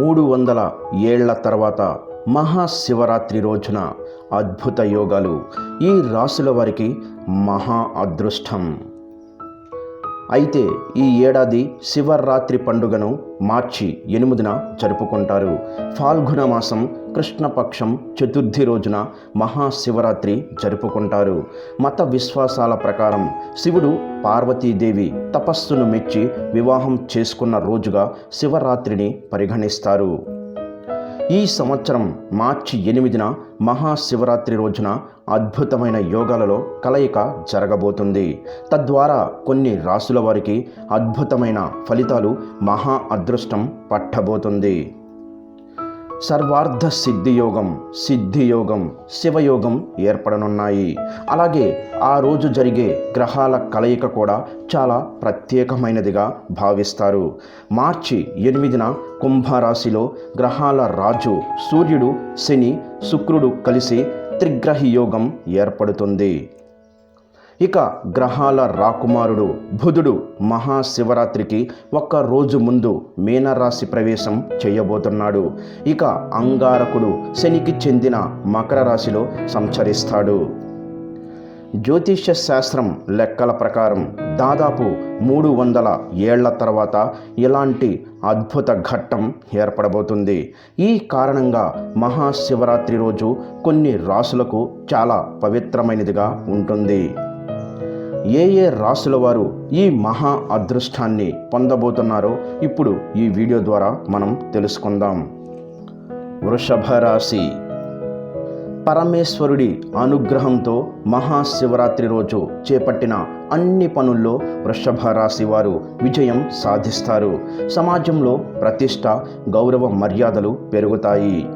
మూడు వందల ఏళ్ళ తర్వాత మహాశివరాత్రి రోజున అద్భుత యోగాలు ఈ రాశుల వారికి మహా అదృష్టం. అయితే ఈ ఏడాది శివరాత్రి పండుగను మార్చి ఎనిమిదిన జరుపుకుంటారు. ఫాల్గుణ మాసం కృష్ణపక్షం చతుర్థి రోజున మహాశివరాత్రి జరుపుకుంటారు. మత విశ్వాసాల ప్రకారం శివుడు పార్వతీదేవి తపస్సును మెచ్చి వివాహం చేసుకున్న రోజుగా శివరాత్రిని పరిగణిస్తారు. ఈ సంవత్సరం మార్చి ఎనిమిదిన మహాశివరాత్రి రోజున అద్భుతమైన యోగాలలో కలయిక జరగబోతుంది. తద్వారా కొన్ని రాసుల వారికి అద్భుతమైన ఫలితాలు మహా అదృష్టం పట్టబోతుంది. సర్వార్థ సిద్ధియోగం సిద్ధియోగం శివయోగం ఏర్పడనున్నాయి. అలాగే ఆ రోజు జరిగే గ్రహాల కలయిక కూడా చాలా ప్రత్యేకమైనదిగా భావిస్తారు. మార్చి ఎనిమిదిన కుంభరాశిలో గ్రహాల రాజు సూర్యుడు శని శుక్రుడు కలిసి త్రిగ్రహి యోగం ఏర్పడుతుంది. ఇక గ్రహాల రాకుమారుడు బుధుడు మహాశివరాత్రికి ఒక్క రోజు ముందు మీనరాశి ప్రవేశం చేయబోతున్నాడు. ఇక అంగారకుడు శనికి చెందిన మకర రాశిలో సంచరిస్తాడు. జ్యోతిష్య శాస్త్రం లెక్కల ప్రకారం దాదాపు మూడు వందల ఏళ్ళ తర్వాత ఇలాంటి అద్భుత ఘట్టం ఏర్పడబోతుంది. ఈ కారణంగా మహాశివరాత్రి రోజు కొన్ని రాసులకు చాలా పవిత్రమైనదిగా ఉంటుంది. ఏ ఏ రాసుల వారు ఈ మహా అదృష్టాన్ని పొందబోతున్నారో ఇప్పుడు ఈ వీడియో ద్వారా మనం తెలుసుకుందాం. వృషభ రాశి. పరమేశ్వరుడి అనుగ్రహంతో మహాశివరాత్రి రోజు చేపట్టిన అన్ని పనుల్లో వృషభ రాశి వారు విజయం సాధిస్తారు. సమాజంలో ప్రతిష్ట గౌరవ మర్యాదలు పెరుగుతాయి.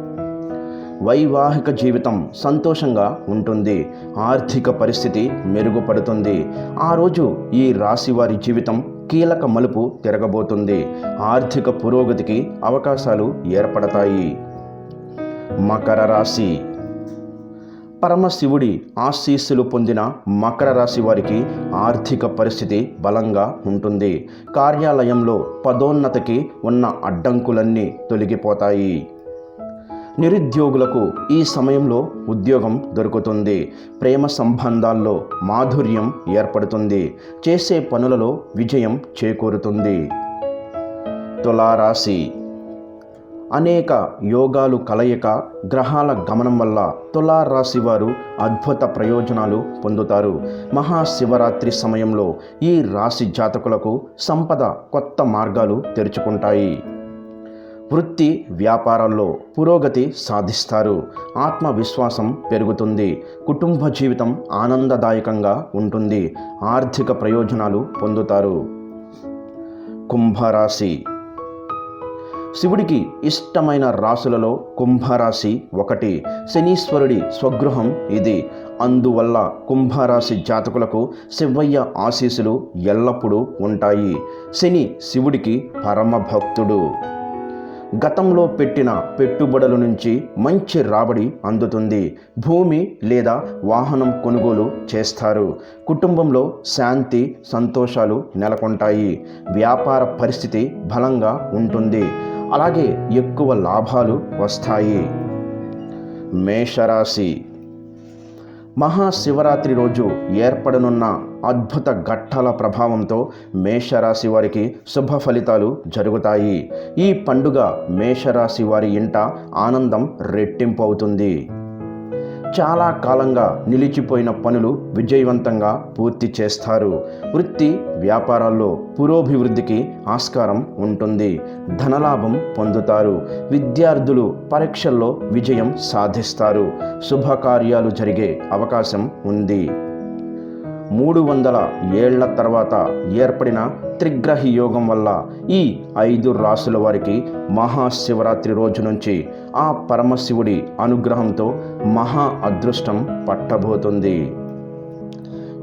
వైవాహిక జీవితం సంతోషంగా ఉంటుంది. ఆర్థిక పరిస్థితి మెరుగుపడుతుంది. ఆ రోజు ఈ రాశి వారి జీవితం కీలక మలుపు తిరగబోతుంది. ఆర్థిక పురోగతికి అవకాశాలు ఏర్పడతాయి. మకర రాశి. పరమశివుడి ఆశీస్సులు పొందిన మకర రాశి వారికి ఆర్థిక పరిస్థితి బలంగా ఉంటుంది. కార్యాలయంలో పదోన్నతికి ఉన్న అడ్డంకులన్నీ తొలగిపోతాయి. నిరుద్యోగులకు ఈ సమయంలో ఉద్యోగం దొరుకుతుంది. ప్రేమ సంబంధాల్లో మాధుర్యం ఏర్పడుతుంది. చేసే పనులలో విజయం చేకూరుతుంది. తులారాశి. అనేక యోగాలు కలయిక గ్రహాల గమనం వల్ల తులారాశి వారు అద్భుత ప్రయోజనాలు పొందుతారు. మహాశివరాత్రి సమయంలో ఈ రాశి జాతకులకు సంపద కొత్త మార్గాలు తెరుచుకుంటాయి. వృత్తి వ్యాపారాల్లో పురోగతి సాధిస్తారు. ఆత్మవిశ్వాసం పెరుగుతుంది. కుటుంబ జీవితం ఆనందదాయకంగా ఉంటుంది. ఆర్థిక ప్రయోజనాలు పొందుతారు. కుంభరాశి. శివుడికి ఇష్టమైన రాశులలో కుంభరాశి ఒకటి. శనీశ్వరుడి స్వగృహం ఇది. అందువల్ల కుంభరాశి జాతకులకు శివయ్య ఆశీస్సులు ఎల్లప్పుడూ ఉంటాయి. శని శివుడికి పరమభక్తుడు. గతంలో పెట్టిన పెట్టుబడుల నుంచి మంచి రాబడి అందుతుంది. భూమి లేదా వాహనం కొనుగోలు చేస్తారు. కుటుంబంలో శాంతి సంతోషాలు నెలకొంటాయి. వ్యాపార పరిస్థితి బలంగా ఉంటుంది. అలాగే ఎక్కువ లాభాలు వస్తాయి. మేషరాశి మహాశివరాత్రి రోజు ఏర్పడనున్న అద్భుత ఘట్టాల ప్రభావంతో మేషరాశి వారికి శుభ ఫలితాలు జరుగుతాయి. ఈ పండుగ మేషరాశి వారి ఇంట ఆనందం రెట్టింపు అవుతుంది. చాలా కాలంగా నిలిచిపోయిన పనులు విజయవంతంగా పూర్తి చేస్తారు. వృత్తి వ్యాపారాల్లో పురోభివృద్ధికి ఆస్కారం ఉంటుంది. ధనలాభం పొందుతారు. విద్యార్థులు పరీక్షల్లో విజయం సాధిస్తారు. శుభకార్యాలు జరిగే అవకాశం ఉంది. మూడు వందల ఏళ్ళ తర్వాత ఏర్పడిన త్రిగ్రహి యోగం వల్ల ఈ ఐదు రాసుల వారికి మహాశివరాత్రి రోజు నుంచి ఆ పరమశివుడి అనుగ్రహంతో మహా అదృష్టం పట్టబోతుంది.